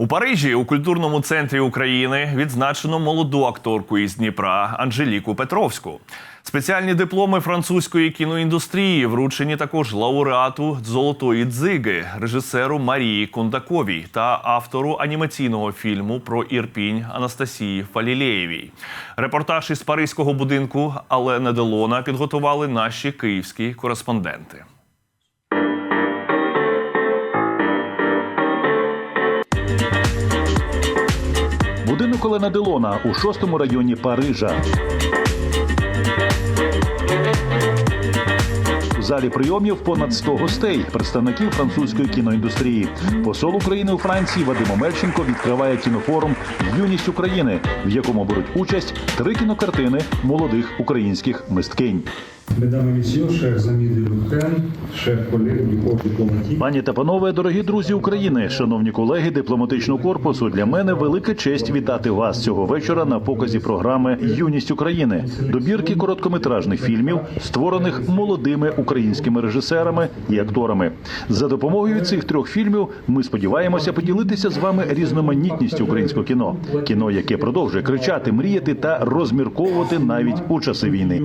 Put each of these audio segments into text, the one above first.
У Парижі у культурному центрі України відзначено молоду акторку із Дніпра Анжеліку Петровську. Спеціальні дипломи французької кіноіндустрії вручені також лауреату Золотої дзиги, режисеру Марії Кондаковій та автору анімаційного фільму про Ірпінь Анастасії Фалілеєвій. Репортаж із паризького будинку Алена Делона підготували наші київські кореспонденти. Будинок Олена Делона у шостому районі Парижа. У залі прийомів понад 100 гостей, представників французької кіноіндустрії. Посол України у Франції Вадим Омельченко відкриває кінофорум Юність України, в якому беруть участь три кінокартини молодих українських мисткинь. Mesdames et messieurs, chers Пані та панове, дорогі друзі України, шановні колеги дипломатичного корпусу. Для мене велика честь вітати вас цього вечора на показі програми Юність України, добірки короткометражних фільмів, створених молодими українськими режисерами і акторами. За допомогою цих трьох фільмів ми сподіваємося поділитися з вами різноманітністю українського кіно, кіно, яке продовжує кричати, мріяти та розмірковувати навіть у часи війни.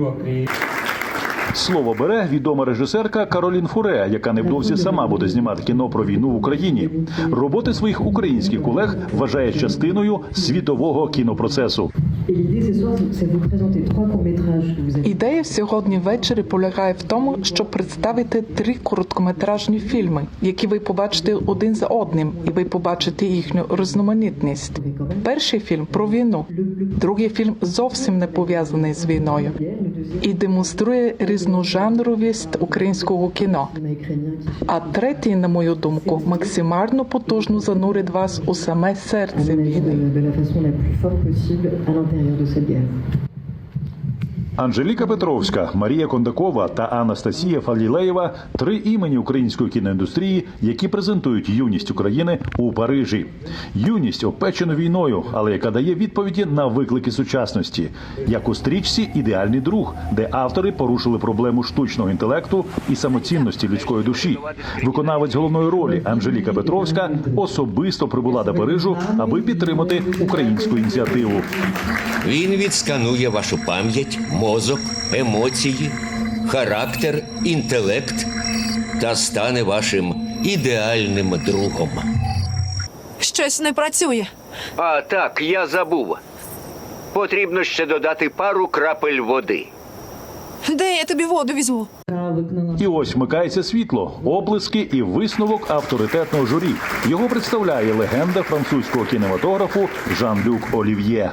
Слово бере відома режисерка Каролін Фуре, яка невдовзі сама буде знімати кіно про війну в Україні. Роботи своїх українських колег вважає частиною світового кінопроцесу. Ідея сьогодні ввечері полягає в тому, щоб представити три короткометражні фільми, які ви побачите один за одним, і ви побачите їхню різноманітність. Перший фільм про війну, другий фільм зовсім не пов'язаний з війною і демонструє різножанровість українського кіно. А третій, на мою думку, максимально потужно занурить вас у саме серце війни. Анжеліка Петровська, Марія Кондакова та Анастасія Фалілеєва три імені української кіноіндустрії, які презентують юність України у Парижі. Юність опечена війною, але яка дає відповіді на виклики сучасності, як у стрічці Ідеальний друг, де автори порушили проблему штучного інтелекту і самоцінності людської душі. Виконавець головної ролі Анжеліка Петровська особисто прибула до Парижу, аби підтримати українську ініціативу. Він відсканує вашу пам'ять, мозок, емоції, характер, інтелект та стане вашим ідеальним другом. Щось не працює. А так, я забув. Потрібно ще додати пару крапель води. Де я тобі воду візьму? І ось вмикається світло, оплески і висновок авторитетного журі. Його представляє легенда французького кінематографу Жан-Люк Олів'є.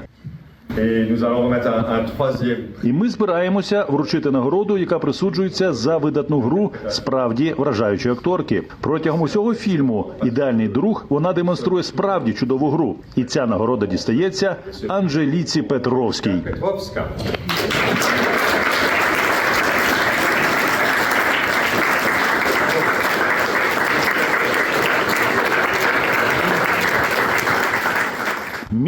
І ми збираємося вручити нагороду, яка присуджується за видатну гру справді вражаючої акторки. Протягом усього фільму Ідеальний друг вона демонструє справді чудову гру. І ця нагорода дістається Анжеліці Петровській.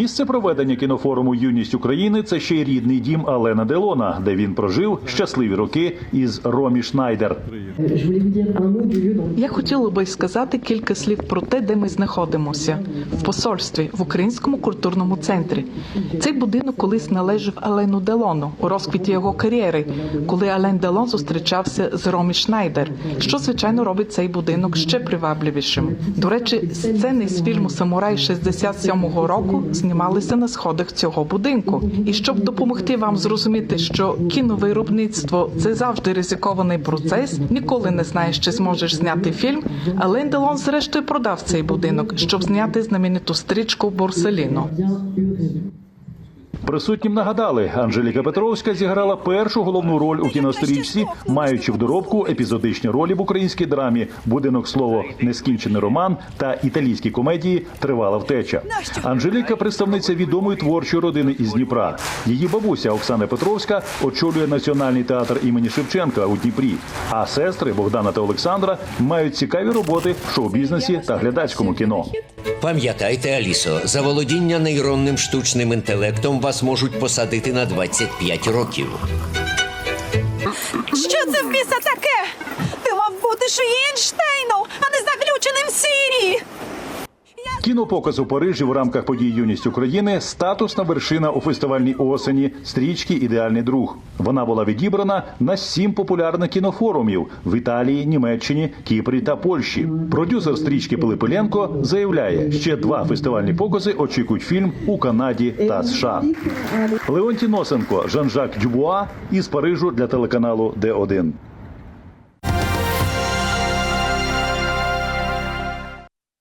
Місце проведення кінофоруму Юність України це ще й рідний дім Алена Делона, де він прожив щасливі роки із Ромі Шнайдер. Я хотіла би сказати кілька слів про те, де ми знаходимося в посольстві в українському культурному центрі. Цей будинок колись належав Алену Делону у розквіті його кар'єри, коли Ален Делон зустрічався з Ромі Шнайдер, що звичайно робить цей будинок ще привабливішим. До речі, сцени з фільму Самурай 67-го року знімалися на сходах цього будинку. І щоб допомогти вам зрозуміти, що кіновиробництво це завжди ризикований процес, ніколи не знаєш, чи зможеш зняти фільм. Ален Делон зрештою продав цей будинок, щоб зняти знамениту стрічку Борселіно. Присутнім нагадали, Анжеліка Петровська зіграла першу головну роль у кінострічці, маючи в доробку епізодичні ролі в українській драмі Будинок слово нескінчений роман та італійській комедії Тривала втеча. Анжеліка представниця відомої творчої родини із Дніпра. Її бабуся Оксана Петровська очолює національний театр імені Шевченка у Дніпрі. А сестри Богдана та Олександра мають цікаві роботи в шоу-бізнесі та глядацькому кіно. Пам'ятайте, Алісо, за володіння нейронним штучним інтелектом вас можуть посадити на 25 років. Що це в біса таке? Ти мав бути Шуєнштейном, а не заключеним в Сирії. Кінопоказ у Парижі в рамках подій Юність України статусна вершина у фестивальній осені стрічки Ідеальний друг. Вона була відібрана на сім популярних кінофорумів в Італії, Німеччині, Кіпрі та Польщі. Продюсер стрічки Пилипиленко заявляє, ще два фестивальні покази очікують фільм у Канаді та США. Леонтій Носенко, Жан-Жак Дюбуа із Парижу для телеканалу Д1.